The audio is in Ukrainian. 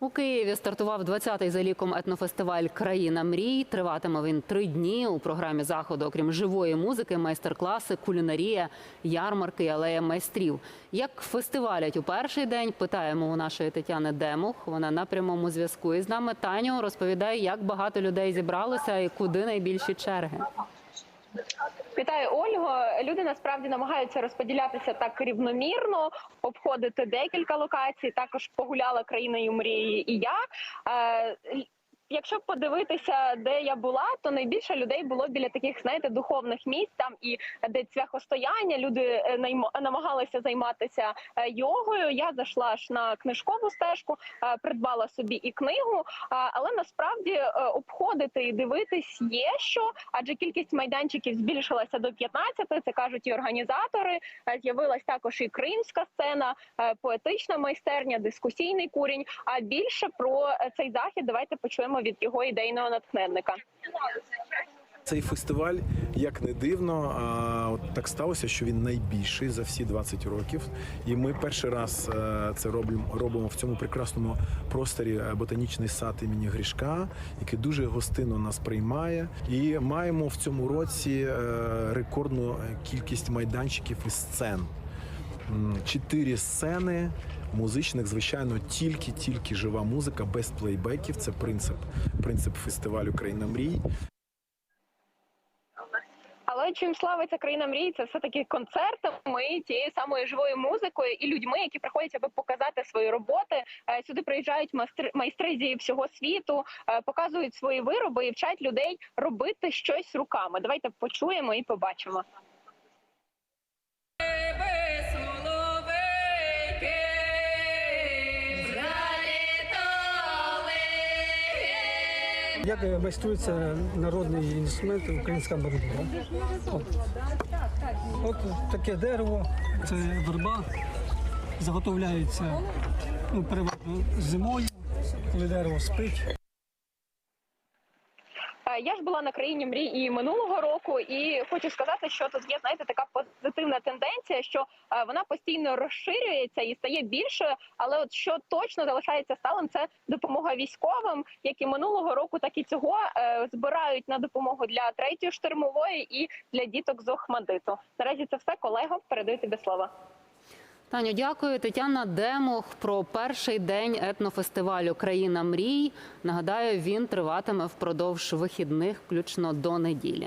У Києві стартував 20-й за ліком етнофестиваль Країна мрій. Триватиме він три дні. У програмі заходу, окрім живої музики, майстер-класи, кулінарія, ярмарки, і алея майстрів. Як фестивалять у перший день? Питаємо у нашої Тетяни Демух. Вона на прямому зв'язку із нами. Таню розповідає, як багато людей зібралося і куди найбільші черги. Вітаю, Ольго. Люди насправді намагаються розподілятися так рівномірно, обходити декілька локацій. Також погуляла країною мрії і я. Якщо подивитися, де я була, то найбільше людей було біля таких, знаєте, духовних місць там і де цвяхостояння. Люди е, намагалися займатися е, йогою. Я зайшла аж на книжкову стежку, е, придбала собі і книгу. Але насправді обходити і дивитись є що, адже кількість майданчиків збільшилася до 15, Це кажуть і організатори. З'явилась також і кримська сцена, поетична майстерня, дискусійний курінь. А більше про цей захід давайте почуємо від його ідейного натхненника. Цей фестиваль, як не дивно, а, от так сталося, що він найбільший за всі 20 років. І ми перший раз е, це робимо, робимо в цьому прекрасному просторі е, ботанічний сад імені Гришка, який дуже гостинно нас приймає. І маємо в цьому році е, рекордну кількість майданчиків і сцен. Чотири сцени музичних, звичайно, тільки тільки жива музика без плейбеків. Це принцип, принцип фестивалю Країна мрій. Але чим славиться країна мрій, це все таки концертами, тією самою живою музикою і людьми, які приходять, аби показати свої роботи. Е, Сюди приїжджають майстри, майстри зі всього світу, е, показують свої вироби і вчать людей робити щось руками. Давайте почуємо і побачимо. Як майструється народний інструмент українська боротьба. От. От таке дерево, це верба, заготовляється ну, зимою, коли дерево спить. Я ж була на країні мрій і минулого року, і хочу сказати, що тут є знаєте така позитивна тенденція, що е, вона постійно розширюється і стає більшою. Але от що точно залишається сталим, це допомога військовим, як і минулого року, так і цього е, збирають на допомогу для третьої штурмової і для діток з Охмадиту. Наразі це все колего. Передаю тобі слово. Таню, дякую. Тетяна Демох про перший день етнофестивалю Країна мрій. Нагадаю, він триватиме впродовж вихідних, включно до неділі.